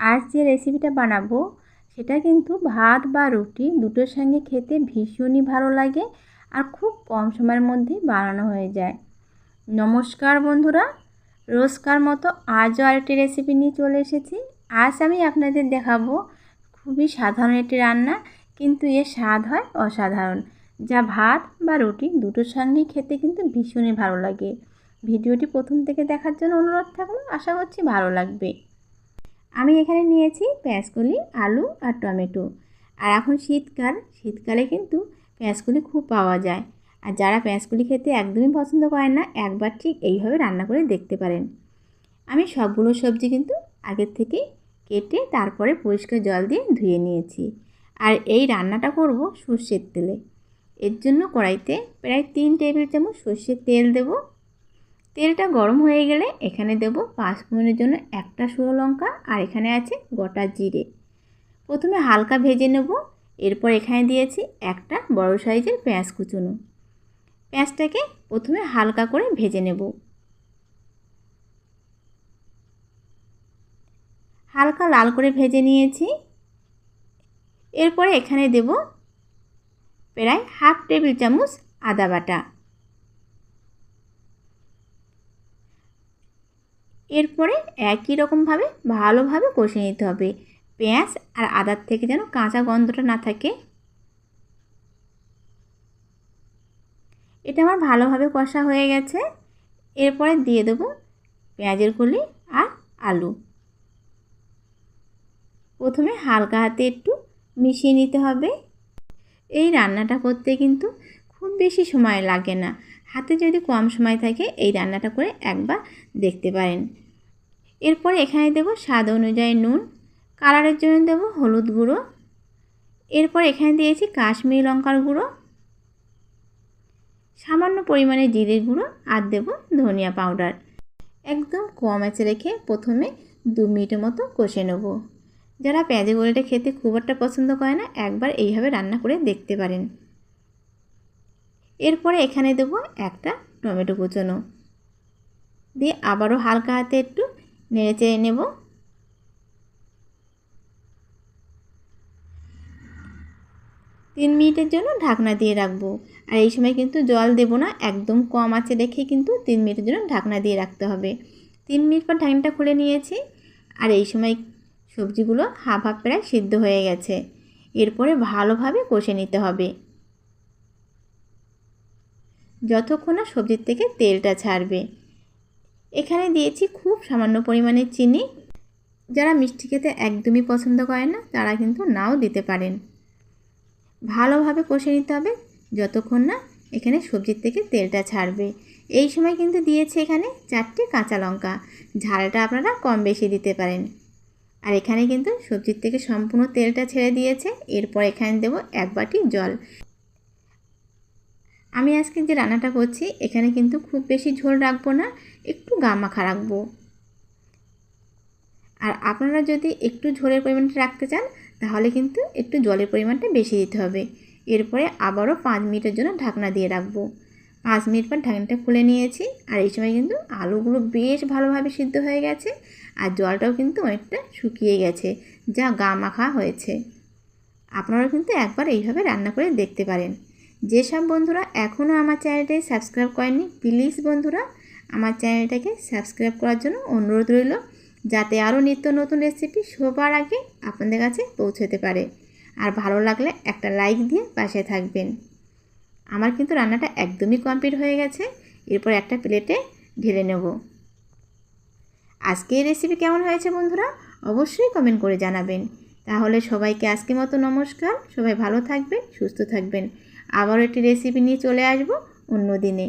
আজ যে রেসিপিটা বানাবো, সেটা কিন্তু ভাত বা রুটি দুটোর সঙ্গে খেতে ভীষণই ভালো লাগে আর খুব কম সময়ের মধ্যেই বানানো হয়ে যায়। নমস্কার বন্ধুরা, রোজকার মতো আজও আরেকটি রেসিপি নিয়ে চলে এসেছি। আজ আমি আপনাদের দেখাবো খুবই সাধারণ একটি রান্না, কিন্তু এর স্বাদ হয় অসাধারণ, যা ভাত বা রুটি দুটোর সঙ্গেই খেতে কিন্তু ভীষণই ভালো লাগে। ভিডিওটি প্রথম থেকে দেখার জন্য অনুরোধ থাকল, আশা করছি ভালো লাগবে। আমি এখানে নিয়েছি পেঁয়াজকলি, আলু আর টমেটো। আর এখন শীতকাল, শীতকালে কিন্তু পেঁয়াজকলি খুব পাওয়া যায়। আর যারা পেঁয়াজকলি খেতে একদমই পছন্দ করেন না, একবার ঠিক এইভাবে রান্না করে দেখতে পারেন। আমি সবগুলো সবজি কিন্তু আগের থেকেই কেটে তারপরে পরিষ্কার জল দিয়ে ধুয়ে নিয়েছি। আর এই রান্নাটা করব সর্ষের তেলে। এর জন্য কড়াইতে প্রায় তিন টেবিল চামচ সর্ষের তেল দেবো। তেলটা গরম হয়ে গেলে এখানে দেব পাঁচ ফোড়নের জন্য একটা শুকনো লঙ্কা আর এখানে আছে গোটা জিরে। প্রথমে হালকা ভেজে নেব, এরপর এখানে দিয়েছি একটা বড় সাইজের পেঁয়াজ কুচুনো। পেঁয়াজটাকে প্রথমে হালকা করে ভেজে নেব। হালকা লাল করে ভেজে নিয়েছি। এরপরে এখানে দেব প্রায় হাফ টেবিল চামচ আদা বাটা। এরপরে একই রকমভাবে ভালোভাবে কষে নিতে হবে। পেঁয়াজ আর আদার থেকে যেন কাঁচা গন্ধটা না থাকে। এটা আমার ভালোভাবে কষা হয়ে গেছে। এরপরে দিয়ে দেবো পেঁয়াজের কলি আর আলু। প্রথমে হালকা হাতে একটু মিশিয়ে নিতে হবে। এই রান্নাটা করতে কিন্তু খুব বেশি সময় লাগে না। হাতে যদি কম সময় থাকে, এই রান্নাটা করে একবার দেখতে পারেন। এরপর এখানে দেব স্বাদ অনুযায়ী নুন, কালারের জন্য দেব হলুদ গুঁড়ো। এরপর এখানে দিয়েছি কাশ্মীরি লঙ্কার গুঁড়ো। সামান্য পরিমাণে জিরের গুঁড়ো আর দেব ধনিয়া পাউডার। একদম কম আছে রেখে প্রথমে দু মিনিটের মতো কষে নেব। যারা পেঁয়াজি গোলেটা খেতে খুব একটা পছন্দ করে না, একবার এইভাবে রান্না করে দেখতে পারেন। এরপরে এখানে দেব একটা টমেটো কুচনো। দিয়ে আবারও হালকা হাতে একটু নেড়ে চেড়ে নেব। তিন মিনিটের জন্য ঢাকনা দিয়ে রাখব। আর এই সময় কিন্তু জল দেব না, একদম কম আছে রেখে কিন্তু তিন মিনিটের জন্য ঢাকনা দিয়ে রাখতে হবে। তিন মিনিট পর ঢাকনাটা খুলে নিয়েছি। আর এই সময় সবজিগুলো হাফ হাফ প্রায় সিদ্ধ হয়ে গেছে। এরপরে ভালোভাবে কষে নিতে হবে। যতক্ষণ না সবজির থেকে তেলটা ছাড়বে। এখানে দিয়েছি খুব সামান্য পরিমাণে চিনি। যারা মিষ্টি খেতে একদমই পছন্দ করেন না, তারা কিন্তু নাও দিতে পারেন। ভালোভাবে কষে নিতে হবে যতক্ষণ না এখানে সবজির থেকে তেলটা ছাড়বে। এই সময় কিন্তু দিয়েছে এখানে চারটে কাঁচা লঙ্কা। ঝালটা আপনারা কম বেশি দিতে পারেন। আর এখানে কিন্তু সবজির থেকে সম্পূর্ণ তেলটা ছেড়ে দিয়েছে। এরপর এখানে দেব এক বাটি জল। আমি আজকে যে রান্নাটা করছি, এখানে কিন্তু খুব বেশি ঝোল রাখব না, একটু গা মাখা রাখব। আর আপনারা যদি একটু ঝোলের পরিমাণটা রাখতে চান, তাহলে কিন্তু একটু জলের পরিমাণটা বেশি দিতে হবে। এরপরে আবারও পাঁচ মিনিটের জন্য ঢাকনা দিয়ে রাখব। পাঁচ মিনিট পর ঢাকনাটা খুলে নিয়েছি, আর এই সময় কিন্তু আলুগুলো বেশ ভালোভাবে সিদ্ধ হয়ে গেছে, আর জলটাও কিন্তু অনেকটা শুকিয়ে গেছে, যা গা মাখা হয়েছে। আপনারা কিন্তু একবার এইভাবে রান্না করে দেখতে পারেন। যেসব বন্ধুরা এখনও আমার চ্যানেলটাকে সাবস্ক্রাইব করেননি প্লিজ বন্ধুরা, আমার চ্যানেলটাকে সাবস্ক্রাইব করার জন্য অনুরোধ রইল, যাতে আরও নিত্য নতুন রেসিপি সবার আগে আপনাদের কাছে পৌঁছতে পারে। আর ভালো লাগলে একটা লাইক দিয়ে পাশে থাকবেন। আমার কিন্তু রান্নাটা একদমই কমপ্লিট হয়ে গেছে, এরপর একটা প্লেটে ঢেলে নেব। আজকে এই রেসিপি কেমন হয়েছে বন্ধুরা, অবশ্যই কমেন্ট করে জানাবেন। তাহলে সবাইকে আজকে মতো নমস্কার, সবাই ভালো থাকবেন, সুস্থ থাকবেন। আবারও একটি রেসিপি নিয়ে চলে আসব অন্য দিনে।